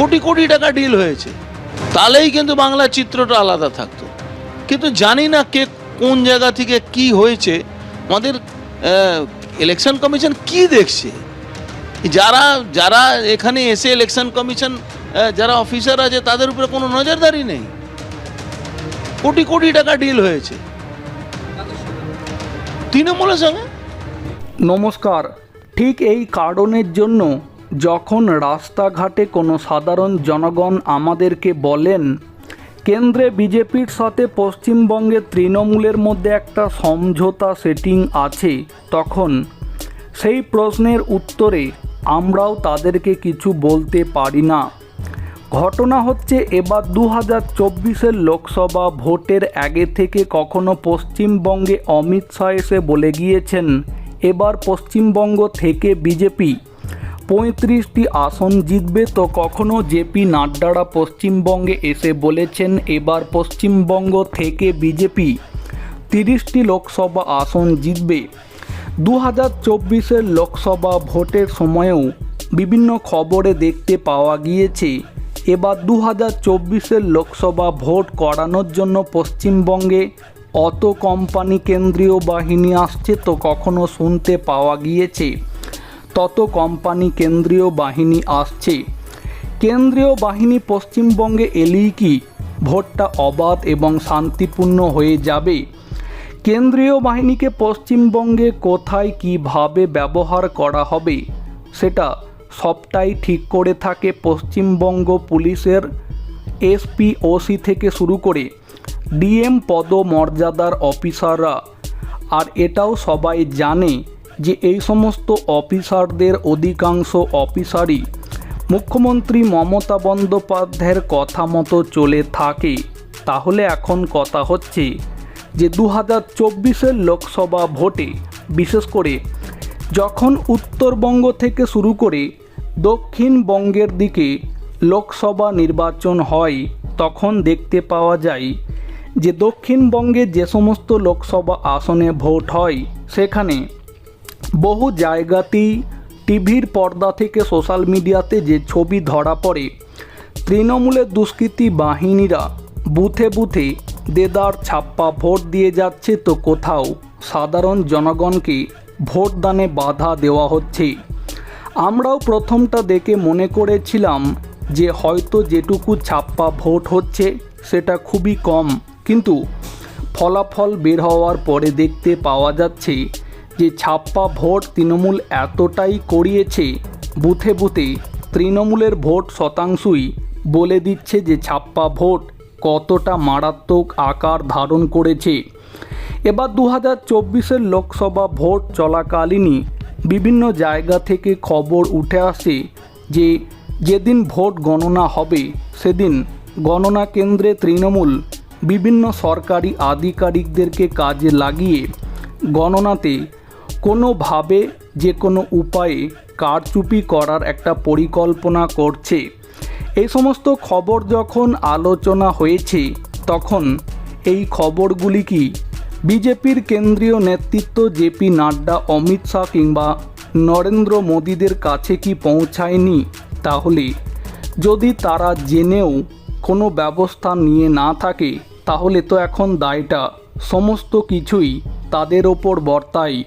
কোটি কোটি টাকা ডিল হয়েছে। তাহলেই কিন্তু বাংলার চিত্রটা আলাদা থাকতো। কিন্তু জানি না কে কোন জায়গা থেকে কি হয়েছে, আমাদের ইলেকশন কমিশন কি দেখছে? যারা যারা এখানে এসে ইলেকশন কমিশন যারা অফিসার আছে, তাদের উপরে কোনো নজরদারি নেই। কোটি কোটি টাকা ডিল হয়েছে। তৃণমূলের সঙ্গে? নমস্কার। ঠিক এই কারণের জন্য যখন রাস্তাঘাটে কোনো সাধারণ জনগণ আমাদেরকে বলেন, কেন্দ্রে বিজেপির সাথে পশ্চিমবঙ্গে তৃণমূলের মধ্যে একটা সমঝোতা সেটিং আছে, তখন সেই প্রশ্নের উত্তরে আমরাও তাদেরকে কিছু বলতে পারি না। ঘটনা হচ্ছে এবার দু হাজার চব্বিশের লোকসভা ভোটের আগে থেকে কখনো পশ্চিমবঙ্গে অমিত শাহ এসে বলে গিয়েছেন, এবার পশ্চিমবঙ্গ থেকে বিজেপি পঁয়ত্রিশটি আসন জিতবে, তো কখনো জেপি নাড্ডারা পশ্চিমবঙ্গে এসে বলেছেন এবার পশ্চিমবঙ্গ থেকে বিজেপি তিরিশটি লোকসভা আসন জিতবে। দু হাজার চব্বিশের লোকসভা ভোটের সময়েও বিভিন্ন খবরে দেখতে পাওয়া গিয়েছে, এবার দু হাজার চব্বিশের লোকসভা ভোট করানোর জন্য পশ্চিমবঙ্গে অত কোম্পানি কেন্দ্রীয় বাহিনী আসছে, তো কখনো শুনতে পাওয়া গিয়েছে। তত কোম্পানি কেন্দ্রীয় বাহিনী আসছে। কেন্দ্রীয় বাহিনী পশ্চিমবঙ্গে এলেই কি ভোটটা অবাধ এবং শান্তিপূর্ণ হয়ে যাবে? কেন্দ্রীয় বাহিনীকে পশ্চিমবঙ্গে কোথায় কীভাবে ব্যবহার করা হবে সেটা সবটাই ঠিক করে থাকে পশ্চিমবঙ্গ পুলিশের এসপি ওসি থেকে শুরু করে ডিএম পদমর্যাদার অফিসাররা। আর এটাও সবাই জানে যে এই সমস্ত অফিসারদের অধিকাংশ অফিসারই মুখ্যমন্ত্রী মমতা বন্দ্যোপাধ্যায়ের কথা মতো চলে থাকে। তাহলে এখন কথা হচ্ছে যে দু হাজার চব্বিশের লোকসভা ভোটে, বিশেষ করে যখন উত্তরবঙ্গ থেকে শুরু করে দক্ষিণবঙ্গের দিকে লোকসভা নির্বাচন হয়, তখন দেখতে পাওয়া যায় যে দক্ষিণবঙ্গে যে সমস্ত লোকসভা আসনে ভোট হয়, সেখানে বহু জায়গাতেই টিভির পর্দা থেকে সোশ্যাল মিডিয়াতে যে ছবি ধরা পড়ে, তৃণমূলের দুষ্কৃতী বাহিনীরা বুথে বুথে দেদার ছাপ্পা ভোট দিয়ে যাচ্ছে তো কোথাও। সাধারণ জনগণকে ভোটদানে বাধা দেওয়া হচ্ছে। আমরাও প্রথমটা দেখে মনে করেছিলাম যে হয়তো যেটুকু ছাপ্পা ভোট হচ্ছে সেটা খুবই কম, কিন্তু ফলাফল বের হওয়ার পরে দেখতে পাওয়া যাচ্ছে যে ছাপ্পা ভোট তৃণমূল এতটাই করিয়েছে, বুথে বুথে তৃণমূলের ভোট শতাংশই বলে দিচ্ছে যে ছাপ্পা ভোট কতটা মারাত্মক আকার ধারণ করেছে। এবার দু হাজার চব্বিশের লোকসভা ভোট চলাকালীনই বিভিন্ন জায়গা থেকে খবর উঠে আসে যে যেদিন ভোট গণনা হবে, সেদিন গণনা কেন্দ্রে তৃণমূল বিভিন্ন সরকারি আধিকারিকদেরকে কাজে লাগিয়ে গণনাতে কোনোভাবে যে কোনো উপায়ে কারচুপি করার একটা পরিকল্পনা করছে। এই সমস্ত খবর যখন আলোচনা হয়েছে, তখন এই খবরগুলি কি বিজেপির কেন্দ্রীয় নেতৃত্ব জেপি নাড্ডা, অমিত শাহ কিংবা নরেন্দ্র মোদীদের কাছে কি পৌঁছায়নি? তাহলে যদি তারা জেনেও কোনো ব্যবস্থা নিয়ে না থাকে, তাহলে তো এখন দায়টা সমস্ত কিছুই তাদের ওপর বর্তায়।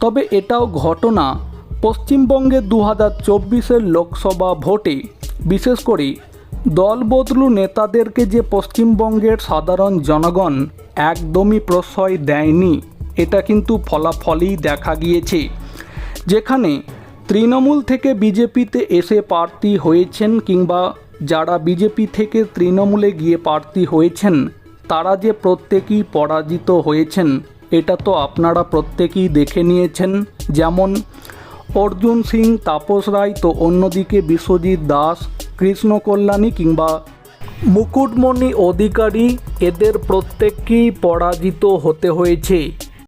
তবে এটাও ঘটনা পশ্চিমবঙ্গে দু হাজার চব্বিশের লোকসভা ভোটে। বিশেষ করে দল বদলু নেতাদেরকে যে পশ্চিমবঙ্গের সাধারণ জনগণ একদমই প্রশ্রয় দেয়নি, এটা কিন্তু ফলাফলই দেখা গিয়েছে। যেখানে তৃণমূল থেকে বিজেপিতে এসে প্রার্থী হয়েছেন কিংবা যারা বিজেপি থেকে তৃণমূলে গিয়ে প্রার্থী হয়েছেন, তারা যে প্রত্যেকেই পরাজিত হয়েছেন এটা তো আপনারা প্রত্যেকেই দেখে নিয়েছেন। যেমন অর্জুন সিং, তাপস রায়, তো অন্যদিকে বিশ্বজিৎ দাস, কৃষ্ণ কল্যাণী কিংবা মুকুটমণি অধিকারী, এদের প্রত্যেককেই পরাজিত হতে হয়েছে।